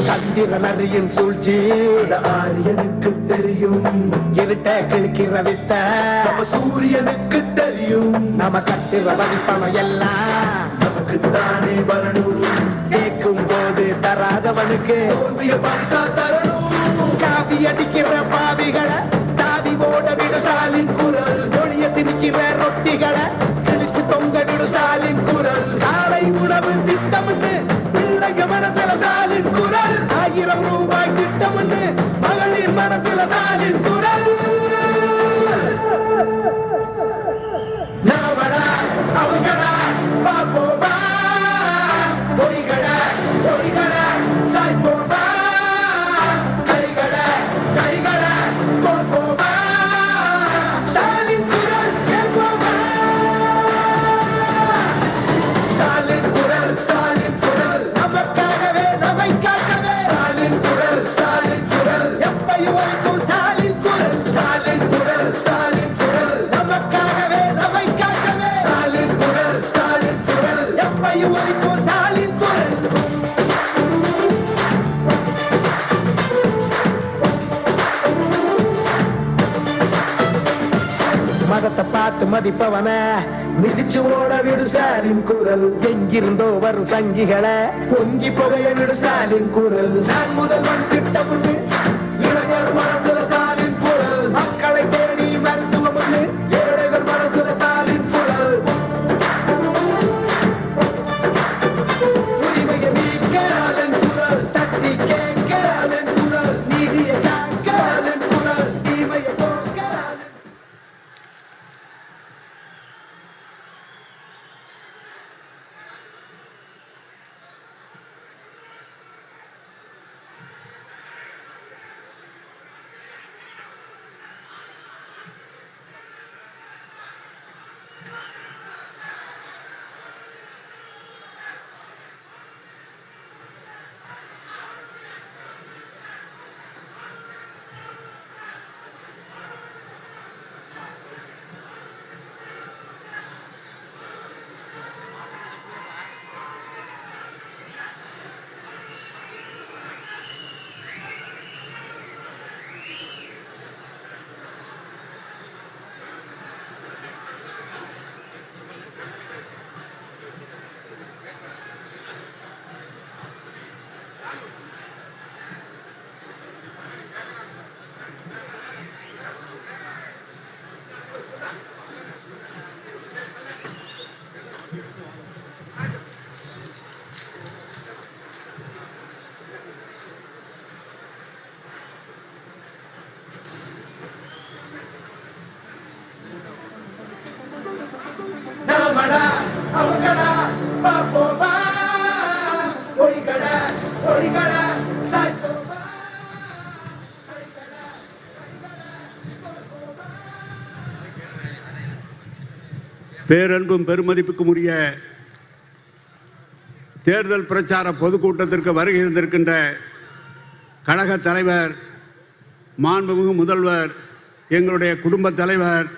சந்திரன் அறியும் சூழ்ச்சி ஆரியனுக்கு தெரியும். இருட்ட கிழக்கிற வித்த. நம்ம சூரியனுக்கு தெரியும். நம்ம கட்டுற வரிப்பணம் எல்லாம். நமக்கு தானே வரணும். கேட்கும் போது தராதவனுக்கு தோல்விய பரிசா தரணும். காவி அடிக்கிற காலை உணவு பிள்ளைங்க மனசுல ஸ்டாலின் குரல். ஆயிரம் ரூபாய் திட்டம்னு மகளிர் மனசுல ஸ்டாலின் குரல். மதத்தை பார்த்து மதிப்பவன மிதிச்சு ஓட விடு ஸ்டாலின் குரல். எங்கிருந்தோ வரும் சங்கிகளை பொங்கி புகைய விடு ஸ்டாலின் குரல். நான் முதல்வன் திட்டம் இளைஞர் மனசுல பாப்போமா? சாய்ப்போமா? பேரன்பும் பெருமதிப்புக்கும் உரிய தேர்தல் பிரச்சார பொதுக்கூட்டத்திற்கு வருகை இருந்திருக்கின்ற கழக தலைவர் மாண்புமிகு முதல்வர் எங்களுடைய குடும்ப தலைவர்